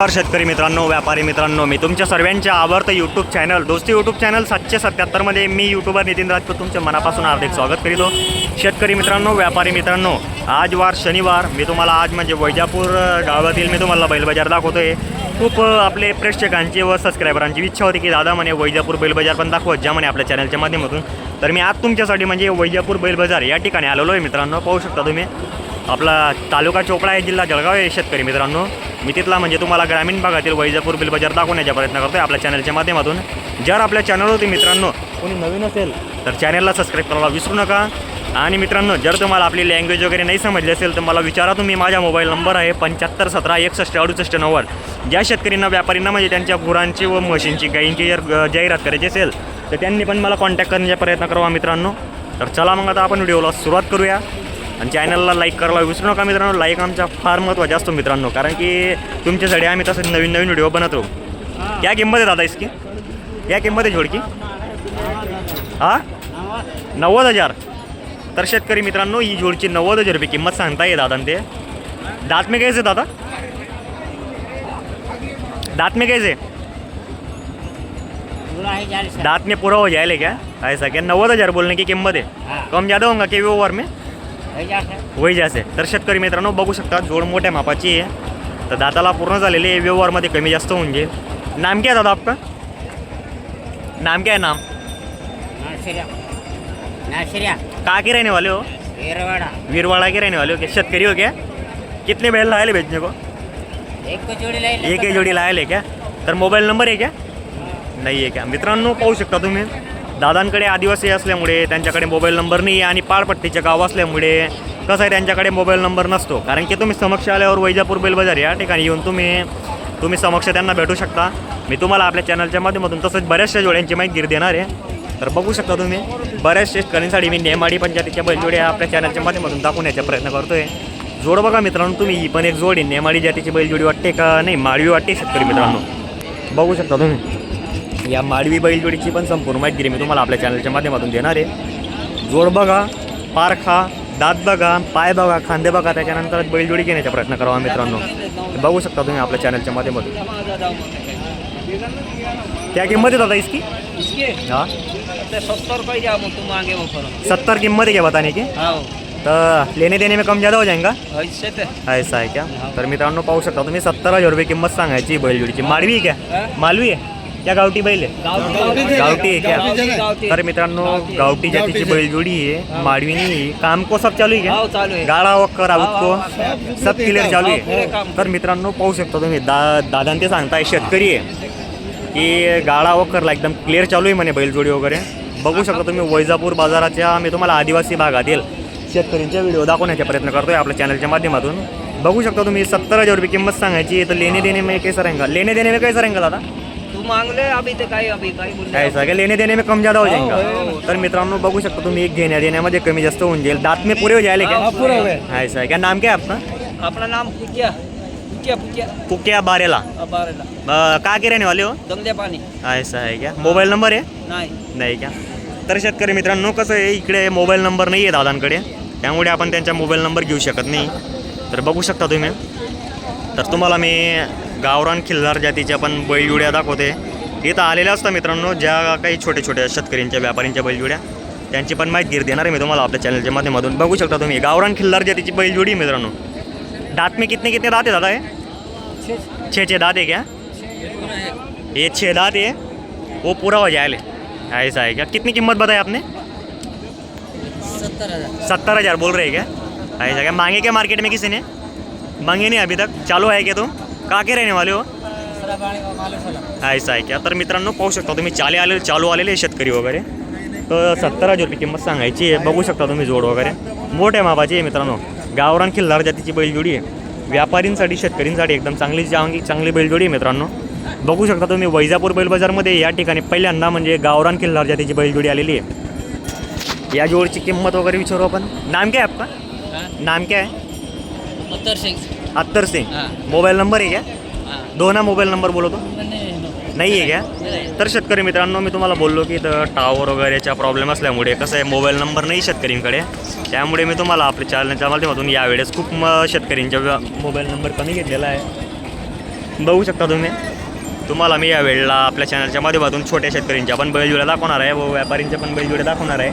नमस्कार शेतकरी मित्रांनो व्यापारी मित्रांनो मी तुमच्या सर्वांच्या आवडतं YouTube channel Dosti YouTube channel सातशे सत्याहत्तरमध्ये मी यूट्यूबर नितीन राजपूत तुमच्या मनापासून हार्दिक स्वागत करीतो. शेतकरी मित्रांनो व्यापारी मित्रांनो आज वार शनिवार मी तुम्हाला आज म्हणजे वैजापूर गावातील मी तुम्हाला बैलबाजार दाखवतो दाखवतोय. खूप आपले प्रेक्षकांची व सबस्क्रायबरांची इच्छा होती की दादा म्हणे वैजापूर बैलबाजार पण दाखवत ज्या म्हणे आपल्या चॅनलच्या माध्यमातून. तर मी आज तुमच्यासाठी म्हणजे वैजापूर बैलबाजार या ठिकाणी आलेलो आहे मित्रांनो. पाहू शकता तुम्ही. आपला तालुका चोपडा आहे जिल्हा जळगाव आहे शेतकरी मित्रांनो. मी तिथला म्हणजे तुम्हाला ग्रामीण भागातील वैजापूर बिल बाजार दाखवण्याचा प्रयत्न करतो आहे आपल्या चॅनलच्या माध्यमातून. जर आपल्या चॅनलवरती मित्रांनो कोणी नवीन असेल तर चॅनलला सबस्क्राईब करायला विसरू नका. आणि मित्रांनो जर तुम्हाला आपली लँग्वेज वगैरे नाही समजली असेल तर मला विचारा तुम्ही माझा मोबाईल नंबर आहे पंच्याहत्तर सतरा एकसष्ट अडुसष्ट नव्वद. ज्या शेतकऱ्यांना व्यापारींना म्हणजे त्यांच्या गुरांची व म्हशींची गायींची जर जाहिरात करायची असेल तर त्यांनी पण मला कॉन्टॅक्ट करण्याचा प्रयत्न करावा मित्रांनो. तर चला मग आता आपण व्हिडिओला सुरुवात करूया. आणि चॅनलला लाईक करायला विसरू नका मित्रांनो. लाईक आमचा फार महत्त्वाचा असतो मित्रांनो. कारण की तुमच्यासाठी आम्ही तसं नवीन नवीन व्हिडिओ बनत राहू. क्या किंमत आहे दादा इसकी? क्या किंमत आहे जोडकी? हा? नव्वद हजार. तर शेतकरी मित्रांनो ही जोडची नव्वद हजार रुपये किंमत सांगता ये दादा ते. दात में कैसे दादा? दात में का। दांत में पूरा हो क्या ऐसा क्या नव्वद हजार बोलने की किंमत है हाँ। कम ज़्यादा होगा के? ओवर में? है चालीस का। वही जास्त आहे तर शेतकरी मित्रांनो बघू शकता जोड मोठ्या मापाची आहे. तर दाताला पूर्ण झालेली आहे. व्यवहारमध्ये कमी जास्त होऊन जाईल. नाम क्या है दादा आपका? नाम क्या है नाम? कहाँ के रहने वाले हो? वीरवाड़ा। के रहने वाले हो क्या शेतकरी हो क्या कितने बैल लाए ले बेचने को? एक को जोड़ी एक ही जोडी लायले क्या? तर मोबाईल नंबर आहे क्या? नाही आहे क्या? मित्रांनो पाहू शकता तुम्ही. दादांकडे आदिवासी असल्यामुळे त्यांच्याकडे मोबाईल नंबर नाही आणि पाळपट्टीचे गाव असल्यामुळे कसं आहे त्यांच्याकडे मोबाईल नंबर नसतो. कारण की तुम्ही समक्ष आल्यावर वैजापूर बेलबाजार या ठिकाणी येऊन तुम्ही तुम्ही समक्ष त्यांना भेटू शकता. मी तुम्हाला आपल्या चॅनलच्या माध्यमातून तसंच बऱ्याचशा जोड्यांची माहिती देणार आहे. तर बघू शकता तुम्ही बऱ्याच शेतकऱ्यांसाठी मी नेमाडी पंचायतीच्या बैलजोड्या आपल्या चॅनलच्या माध्यमातून दाखवण्याचा प्रयत्न करतो आहे जोड बघा मित्रांनो तुम्ही ही पण एक जोडी नेमाडी जातीची बैलजोडी वाटते का? नाही माळवी वाटते शेतकरी मित्रांनो. बघू शकता तुम्ही. या माळवी बैलजोडीची पण संपूर्ण माहिती मी तुम्हाला आपल्या चॅनलच्या माध्यमातून देणार आहे. जोड बघा पारखा दात बघा पाय बघा खांदे बघा त्याच्यानंतर बैलजोडी घेण्याचा प्रयत्न करावा मित्रांनो. बघू शकता तुम्ही आपल्या चॅनलच्या माध्यमातून. क्या किंमत आहे दादा इसकी? इसके? हाँ. सत्तर रुपये जाओ तुम मांगे सत्तर किंमत क्या बताने की? हाँ. तो लेने देने में कम ज़्यादा हो जाएगा? ऐसा आहे क्या? तर मित्रांनो पाहू शकता तुम्ही सत्तर हजार रुपये किंमत सांगायची बैलजोडीची माळवी आहे क्या? मालवी आहे? क्या गावठी बैल आहे. गावठी आहे क्या? तर मित्रांनो गावठी जातीची बैलजोडी आहे. माळवी नाही आहे. काम को सब चालू आहे. गाळा वक्कर को सब क्लिअर चालू आहे. तर मित्रांनो पाहू शकता तुम्ही दा दादा ते सांगताय शेतकरी आहे. की गाळा वक्करला एकदम क्लिअर चालू आहे म्हणे बैलजोडी वगैरे. बघू शकता तुम्ही वैजापूर बाजाराच्या मी तुम्हाला आदिवासी भागातील शेतकऱ्यांच्या व्हिडिओ दाखवण्याचा प्रयत्न करतोय आपल्या चॅनलच्या माध्यमातून. बघू शकता तुम्ही सत्तर हजार रुपये किंमत सांगायची तर लेने देने में कैसा रहेगा लेने देने में कैसा रहेगा दादा? मांग ले अभी तो काही अभी काही बोल ऐसा क्या लेने देने में कम ज़्यादा हो हो, जाएगा हो. तर मित्रांनो बघू शकता तुम्ही एक घेण्या देण्यामध्ये कमी जास्त होऊन जाईल. दात में पुरे हो जाएले क्या? हाँ, पूरे हुए. ऐसा है क्या? नाम क्या है आपका? अपना नाम पुकिया पुकिया बारेला. कहाँ के रहने वाले हो? दंगले पाणी ऐसा है क्या? मोबाईल नंबर आहे नाही। नाही का तर शेतकरी मित्रांनो कसं आहे इकडे मोबाईल नंबर नाही आहे दादांकडे. त्यामुळे आपण त्यांचा मोबाईल नंबर घेऊ शकत नाही. तर बघू शकता तुम्ही. तर तुम्हाला मी गावरान खिल्लार जातीच्या पण बैलजुड्या दाखवते. इथं आलेल्या असतात मित्रांनो ज्या काही छोट्या छोट्या शेतकऱ्यांच्या व्यापाऱ्यांच्या बैलजुड्या त्यांची पण माहिती देणार आहे मी तुम्हाला आपल्या चॅनलच्या माध्यमातून. बघू शकता तुम्ही गावरान खिल्लार जातीची बैलजोडी आहे मित्रांनो. दात में कितने कितने दात है दादा है? छः छः दात है क्या? ये छः दात है वो पूरा हो जाएगा ऐसा है क्या? कितनी कीमत बताई आपने? सत्तर हजार. सत्तर हज़ार बोल रहे हैं क्या ऐसा क्या? मांगे क्या मार्केट में किसी ने? मांगे नहीं अभी तक। चालू आहे क्या तुम? का के रहने वाले हो? ऐसा आहे क्या? तर मित्रांनो पाहू शकता तुम्ही चाले आले चालू आलेले शेतकरी वगैरे. तर सत्तर हजार रुपये किंमत सांगायची आहे. बघू शकता तुम्ही जोड वगैरे. मोठ्या मापाची आहे मित्रांनो. गावरान खिल्लार जातीची बैलजोडी आहे. व्यापारींसाठी शेतकऱ्यांसाठी एकदम चांगली चांगली चांगली बैलजोडी आहे मित्रांनो. बघू शकता तुम्ही वैजापूर बैल बाजारमध्ये या ठिकाणी पहिल्यांदा म्हणजे गावरान खिल्लार जातीची बैलजोडी आलेली आहे. या जोडची किंमत वगैरे विचारू आपण. नाम क्या आपका? नाम क्या है अत्तर सिंह हाँ. मोबाईल नंबर आहे क्या हाँ. दो ना मोबाईल नंबर बोलो तो नाही आहे क्या तर शेतकरी मित्रांनो मी तुम्हाला बोललो की इथं टावर वगैरेचा प्रॉब्लेम असल्यामुळे कसं आहे मोबाईल नंबर नाही शेतकऱ्यांकडे त्यामुळे मी तुम्हाला आपल्या चॅनलच्या माध्यमातून यावेळेस खूप म शेतकऱ्यांच्या मोबाईल नंबर कमी घेतलेला आहे. बघू शकता तुम्ही. तुम्हाला मी या वेळेला आपल्या चॅनलच्या माध्यमातून छोट्या शेतकऱ्यांच्या पण बैलजोड्या दाखवणार आहे व व्यापाऱ्यांच्या पण बैलजोड्या दाखवणार आहे.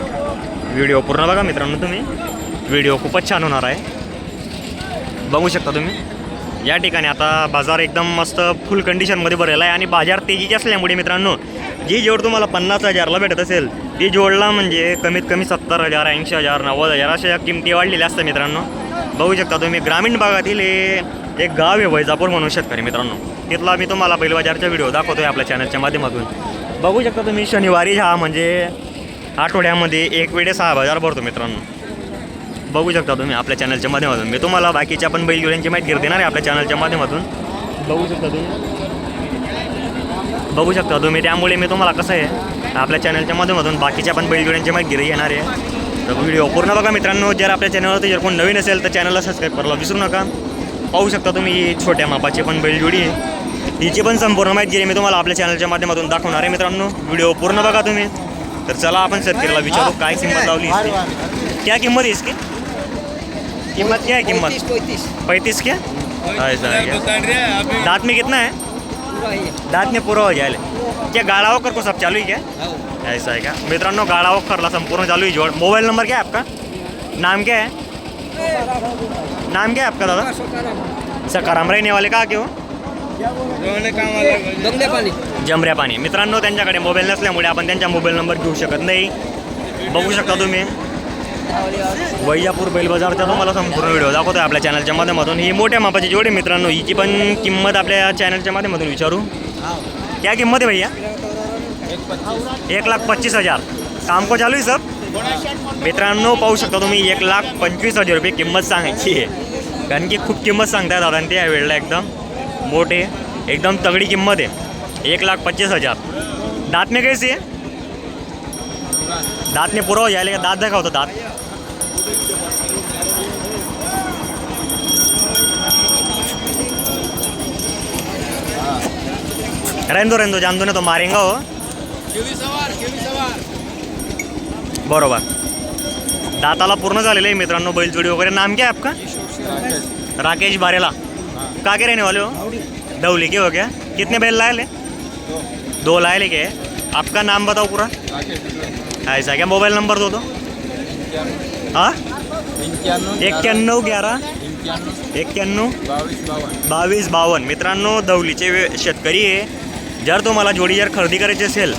व्हिडिओ पूर्ण बघा मित्रांनो तुम्ही. व्हिडिओ खूपच छान होणार आहे. बघू शकता तुम्ही. या ठिकाणी आता बाजार एकदम मस्त फुल कंडिशनमध्ये भरलेला आहे आणि बाजार तेजीचे असल्यामुळे मित्रांनो जी जोड तुम्हाला पन्नास हजारला भेटत असेल ती जोडला म्हणजे कमीत कमी सत्तर हजार ऐंशी हजार नव्वद हजार अशा किमती वाढलेल्या असतात मित्रांनो. बघू शकता तुम्ही ग्रामीण भागातील एक गाव आहे वैजापूर म्हणून शेतकरी मित्रांनो. तिथला मी तुम्हाला बैल बाजारचा व्हिडिओ आहे आपल्या चॅनलच्या माध्यमातून. बघू शकता तुम्ही शनिवारी हा म्हणजे आठवड्यामध्ये एक वेळे सहा बाजार भरतो मित्रांनो. बघू शकता तुम्ही आपल्या चॅनलच्या माध्यमातून. मी तुम्हाला बाकीच्या पण बैलजोड्यांची माहिती देणार आहे आपल्या चॅनलच्या माध्यमातून. बघू शकता तुम्ही. बघू शकता तुम्ही. त्यामुळे मी तुम्हाला कसं आहे आपल्या चॅनलच्या माध्यमातून बाकीच्या पण बैलजोड्यांची माहिती येणार आहे. तर व्हिडिओ पूर्ण बघा मित्रांनो. जर आपल्या चॅनलवरती जर कोण नवीन असेल तर चॅनलला सबस्क्राईब करायला विसरू नका. पाहू शकता तुम्ही ही छोट्या मापाची पण बैलजोडी आहे. हिची पण संपूर्ण माहिती मी तुम्हाला आपल्या चॅनलच्या माध्यमातून दाखवणार आहे मित्रांनो. व्हिडिओ पूर्ण बघा तुम्ही. तर चला आपण शेतकऱ्याला विचारू काय किंमत लावली क्या किंमत है इसकी? कीमत क्या है कीमत? पैंतीस क्या? ऐसा है क्या? दांत में कितना है? पूरा है दांत में पूरा हो जाएगा क्या गाड़ा वोकर को सब चालू है क्या? हाँ। ऐसा है क्या? मित्रांनो गाड़ा वोकरला संपूर्ण चालू है जोड़। मोबाइल नंबर क्या है आपका? नाम क्या है? नाम क्या है आपका दादा? सकाराम रहने वाले का क्यों जमऱ्या पाणी मित्रांनो त्यांच्याकडे मोबाईल नसल्यामुळे आपण त्यांचा मोबाईल नंबर घेऊ शकत नाही. बघू शकता तुम्ही. वैजापूर बैलबाजारचा तुम्हाला संपूर्ण व्हिडिओ दाखवतोय आपल्या चॅनलच्या माध्यमातून. ही मोठ्या मापाची जोडी मित्रांनो. हिची पण किंमत आपल्या चॅनलच्या माध्यमातून विचारू. क्या किंमत आहे भैया? एक लाख पच्चीस हजार. काम को चालू आहे सब मित्रांनो पाहू शकता तुम्ही एक लाख पंचवीस हजार रुपये किंमत सांगायची आहे. कारण की खूप किंमत सांगताय दादा ते या वेळेला एकदम. मोठे एकदम तगडी किंमत आहे. एक लाख पच्चीस हजार. दांत में कैसी है? दांत में पूरा हो जाएगा का दांत देखा होता, दांत। रहने दो रहने दो जान दो तो मारेंगा हो बरोबर। दाताला पूर्ण झालेलं आहे मित्रांनो बैलजोडी वगैरे. नाम क्या आपका? राकेश बारेला। का के रहने वाले हो? डवली के हो क्या? कितने बैल लाए ले? दो लाए लेके आपका नाम बताओ पूरा। ऐसा क्या मोबाईल नंबर दो तो? हाँ? एक्क्याण्णव ग्यारह। एक्क्याण्णव बावीस बावन्न मित्रांनो दौलीचे शेतकरी आहे जर तुम्हाला जोडी जर खरेदी करायची असेल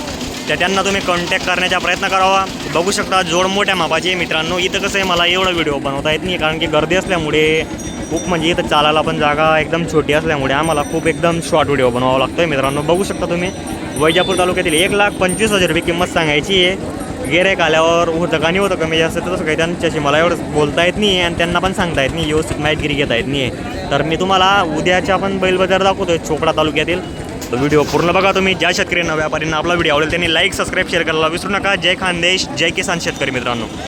तर त्यांना तुम्ही कॉन्टॅक्ट करण्याचा प्रयत्न करावा. बघू शकता जोड मोठ्या मापाची. मित्रांनो इथं कसं आहे मला एवढा व्हिडिओ बनवता येत नाही कारण की गर्दी असल्यामुळे खूप म्हणजे इथं चालायला पण जागा एकदम छोटी असल्यामुळे आम्हाला खूप एकदम शॉर्ट व्हिडिओ बनवावा लागतो आहे मित्रांनो बघू शकता तुम्ही वैजापूर तालुक्यातील एक लाख पंचवीस हजार रुपये किंमत सांगायची आहे. गिरायक आल्यावर होतं का नाही होतं कमी जास्त तसं काही त्यांच्याशी मला एवढं बोलता येत नाही आणि त्यांना पण सांगता येत नाही व्यवस्थित माहितगिरी घेता येत नाही तर मी तुम्हाला उद्याच्या पण बैल बाजार दाखवतोय चोपडा तालुक्यातील. तो व्हिडिओ पूर्ण बघा तुम्ही. ज्या शेतकऱ्यांना व्यापाऱ्यांना आपला व्हिडिओ आवडेल त्यांनी लाईक सबस्क्राईब शेअर करायला विसरू नका. जय खानदेश जय किसान शेतकरी मित्रांनो.